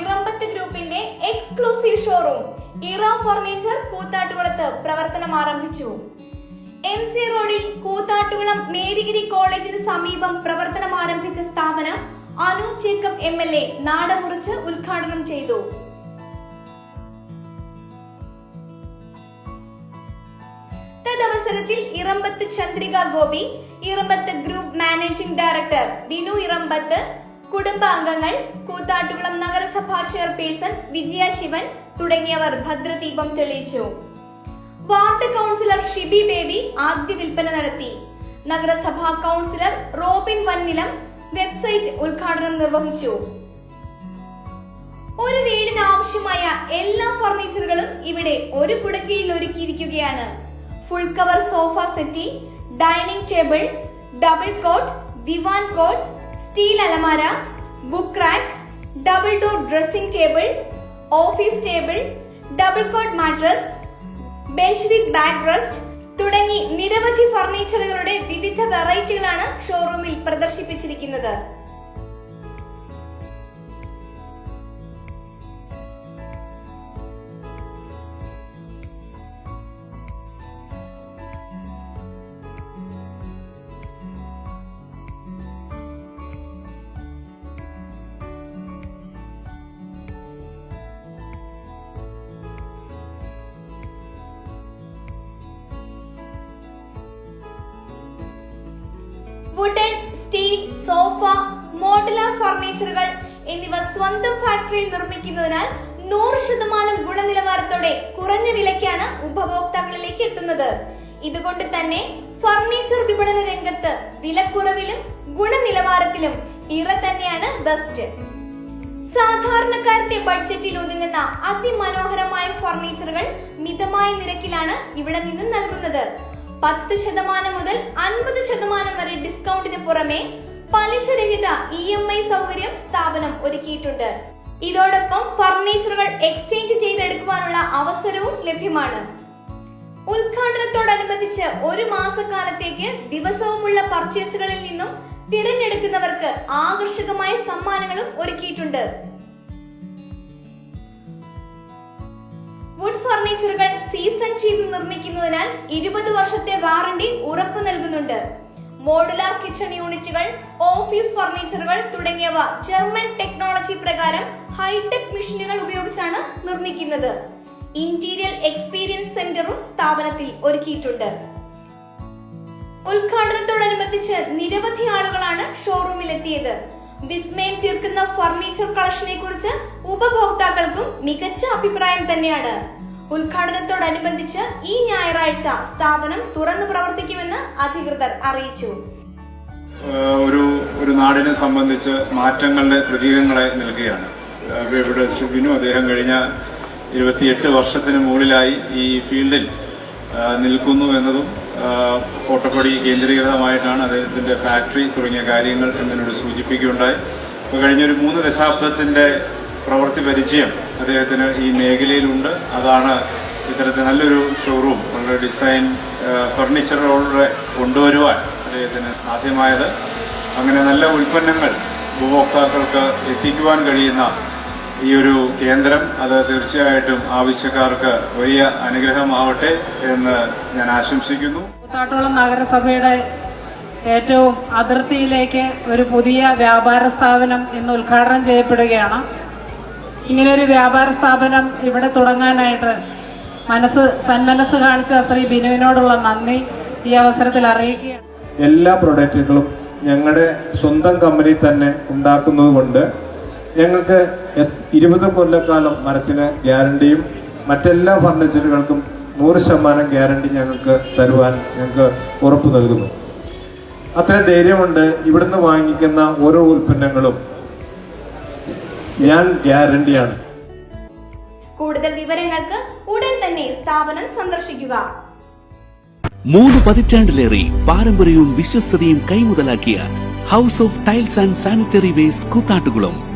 ഇറമ്പത്ത് ഗ്രൂപ്പിന്റെ exclusive showroom. Ira furniture കൂത്താട്ടുകുളത്ത് പ്രവർത്തനം ആരംഭിച്ചു. എം സി റോഡിൽ കൂത്താട്ടുകുളം മേരിഗിരി കോളേജിന് സമീപം പ്രവർത്തനം ആരംഭിച്ച സ്ഥാപനം Anu Jacob M L A നാടമുറിച്ച് ഉദ്ഘാടനം ചെയ്തു. തദവസരത്തിൽ Erambath Chandrika Gopi Erambath group managing director Dinu Erambath കുടുംബാംഗങ്ങൾ കൂത്താട്ടുകുളം നഗരസഭാ ചെയർപേഴ്സൺ വിജയ ശിവൻ തുടങ്ങിയവർ ഭദ്രദീപം തെളിയിച്ചു. വാർഡ് കൗൺസിലർ ഷിബി ബേബി ആദ്യ വിൽപ്പന നടത്തി. നഗരസഭാ കൗൺസിലർ റോബിൻ വന്നിലം വെബ്സൈറ്റ് ഉദ്ഘാടനം നിർവഹിച്ചു. ഒരു വീടിന് ആവശ്യമായ എല്ലാ ഫർണിച്ചറുകളും ഇവിടെ ഒരു കുടക്കീഴിൽ ഒരുക്കിയിരിക്കുകയാണ്. Full cover sofa settee dining table double cot ദിവാൻ കോട്ട് സ്റ്റീൽ അലമാര book rack double door dressing table office table double cot mattress bench with back rest തുടങ്ങി നിരവധി ഫർണിച്ചറുകളുടെ വിവിധ വെറൈറ്റികളാണ് ഷോറൂമിൽ പ്രദർശിപ്പിച്ചിരിക്കുന്നത്. വുഡൻ സ്റ്റീൽ സോഫ മോഡുലാർ ഫർണിച്ചറുകൾ എന്നിവ സ്വന്തം ഫാക്ടറിയിൽ നിർമ്മിക്കുന്നതിനാൽ നൂറ് ശതമാനം ഗുണനിലവാരത്തോടെ കുറഞ്ഞ വിലയ്ക്കാണ് ഉപഭോക്താക്കളിലേക്ക് എത്തുന്നത്. ഇതുകൊണ്ട് തന്നെ ഫർണിച്ചർ വിപണന രംഗത്ത് വിലക്കുറവിലും ഗുണനിലവാരത്തിലും ഇറ തന്നെയാണ് ബെസ്റ്റ്. സാധാരണക്കാരന്റെ ബഡ്ജറ്റിൽ ഒതുങ്ങുന്ന അതിമനോഹരമായ ഫർണിച്ചറുകൾ മിതമായ നിരക്കിലാണ് ഇവിടെ നിന്നും നൽകുന്നത്. പത്ത് ശതമാനം മുതൽ അൻപത് ശതമാനം വരെ ഡിസ്കൗണ്ടിന് പുറമെ പലിശരഹിത ഇ എം ഐ സൗകര്യം സ്ഥാപനം ഒരുക്കിയിട്ടുണ്ട്. ഇതോടൊപ്പം ഫർണിച്ചറുകൾ എക്സ്ചേഞ്ച് ചെയ്തെടുക്കുവാനുള്ള അവസരവും ലഭ്യമാണ്. ഉദ്ഘാടനത്തോടനുബന്ധിച്ച് ഒരു മാസക്കാലത്തേക്ക് ദിവസവുമുള്ള പർച്ചേസുകളിൽ നിന്നും തിരഞ്ഞെടുക്കുന്നവർക്ക് ആകർഷകമായ സമ്മാനങ്ങളും ഒരുക്കിയിട്ടുണ്ട്. വുഡ് ഫർണിച്ചറുകൾ സീസൺ ചെയ്ത് നിർമ്മിക്കുന്നതിനാൽ ഇരുപത് വർഷത്തെ വാറണ്ടി ഉറപ്പു നൽകുന്നുണ്ട്. മോഡുലാർ കിച്ചൺ യൂണിറ്റുകൾ ഓഫീസ് ഫർണിച്ചറുകൾ തുടങ്ങിയവ ജർമ്മൻ ടെക്നോളജി പ്രകാരം ഹൈടെക് മെഷീനുകൾ ഉപയോഗിച്ചാണ് നിർമ്മിക്കുന്നത്. ഇന്റീരിയർ എക്സ്പീരിയൻസ് സെന്ററും സ്ഥാപനത്തിൽ ഒരുക്കിയിട്ടുണ്ട്. ഉദ്ഘാടനത്തോടനുബന്ധിച്ച് നിരവധി ആളുകളാണ് ഷോറൂമിൽ എത്തിയത്. വിസ്മയം തീർക്കുന്ന ഫർണിച്ചർ കളക്ഷനെ കുറിച്ച് ഉപഭോക്താക്കൾക്കും മികച്ച അഭിപ്രായം തന്നെയാണ്. ഉദ്ഘാടനത്തോടനുബന്ധിച്ച് ഈ ഞായറാഴ്ച സ്ഥാപനം തുറന്നു പ്രവർത്തിക്കുമെന്ന് അധികൃതർ അറിയിച്ചു. ഒരു ഒരു നാടിനെ സംബന്ധിച്ച് മാറ്റങ്ങളുടെ പ്രതീകങ്ങളെ നൽകുകയാണ്. ഇവിടെ ശ്രീബിനു അദ്ദേഹം കഴിഞ്ഞ ഇരുപത്തിയെട്ട് വർഷത്തിന് മുകളിലായി ഈ ഫീൽഡിൽ നിൽക്കുന്നു എന്നതും കോട്ടപ്പടി കേന്ദ്രീകൃതമായിട്ടാണ് അദ്ദേഹത്തിന്റെ ഫാക്ടറി തുടങ്ങിയ കാര്യങ്ങൾ എന്നതിനോട് സൂചിപ്പിക്കുകയുണ്ടായി. അപ്പോൾ കഴിഞ്ഞൊരു മൂന്ന് ദശാബ്ദത്തിന്റെ പ്രവൃത്തി പരിചയം അദ്ദേഹത്തിന് ഈ മേഖലയിലുണ്ട്. അതാണ് ഇത്തരത്തിൽ നല്ലൊരു ഷോറൂം വളരെ ഡിസൈൻ ഫർണിച്ചറുകളുടെ കൊണ്ടുവരുവാൻ അദ്ദേഹത്തിന് സാധ്യമായത്. അങ്ങനെ നല്ല ഉൽപ്പന്നങ്ങൾ ഉപഭോക്താക്കൾക്ക് എത്തിക്കുവാൻ കഴിയുന്ന ഈ ഒരു കേന്ദ്രം അത് തീർച്ചയായിട്ടും ആവശ്യക്കാർക്ക് വലിയ അനുഗ്രഹമാവട്ടെ എന്ന് ഞാൻ ആശംസിക്കുന്നു. കൂത്താട്ടോളം നഗരസഭയുടെ ഏറ്റവും അതിർത്തിയിലേക്ക് ഒരു പുതിയ വ്യാപാര സ്ഥാപനം ഇന്ന് ഉദ്ഘാടനം ചെയ്യപ്പെടുകയാണ്. ഇങ്ങനെ ഒരു വ്യാപാര സ്ഥാപനം ഇവിടെ തുടങ്ങാനായിട്ട് മനസ്സ് സന്മനസ് കാണിച്ച ശ്രീ ബിനുവിനോടുള്ള നന്ദി ഈ അവസരത്തിൽ അറിയിക്കുകയാണ്. എല്ലാ പ്രൊഡക്റ്റുകളും ഞങ്ങളുടെ സ്വന്തം കമ്പനി തന്നെ ഉണ്ടാക്കുന്നത് കൊണ്ട് ഞങ്ങൾക്ക് ഇരുപത് കൊല്ലക്കാലം മരത്തിന് ഗ്യാരണ്ടിയും മറ്റെല്ലാ ഫർണിച്ചറുകൾക്കും നൂറ് ശതമാനം ഗ്യാരണ്ടി ഞങ്ങൾക്ക് തരുവാൻ ഞങ്ങൾക്ക് ഉറപ്പ് നൽകുന്നു. അത്ര ധൈര്യമുണ്ട് ഇവിടുന്ന് വാങ്ങിക്കുന്ന ഓരോ ഉൽപ്പന്നങ്ങളും. ഞാൻ ഗ്യാരണ്ടിയാണ്. കൂടുതൽ വിവരങ്ങൾക്ക് ഉടൻ തന്നെ സ്ഥാപനം സന്ദർശിക്കുക. മൂന്ന് പതിറ്റാണ്ടിലേറെ പാരമ്പര്യവും വിശ്വസ്തതയും കൈമുതലാക്കിയ house of tiles and sanitary waste Koothattukulam.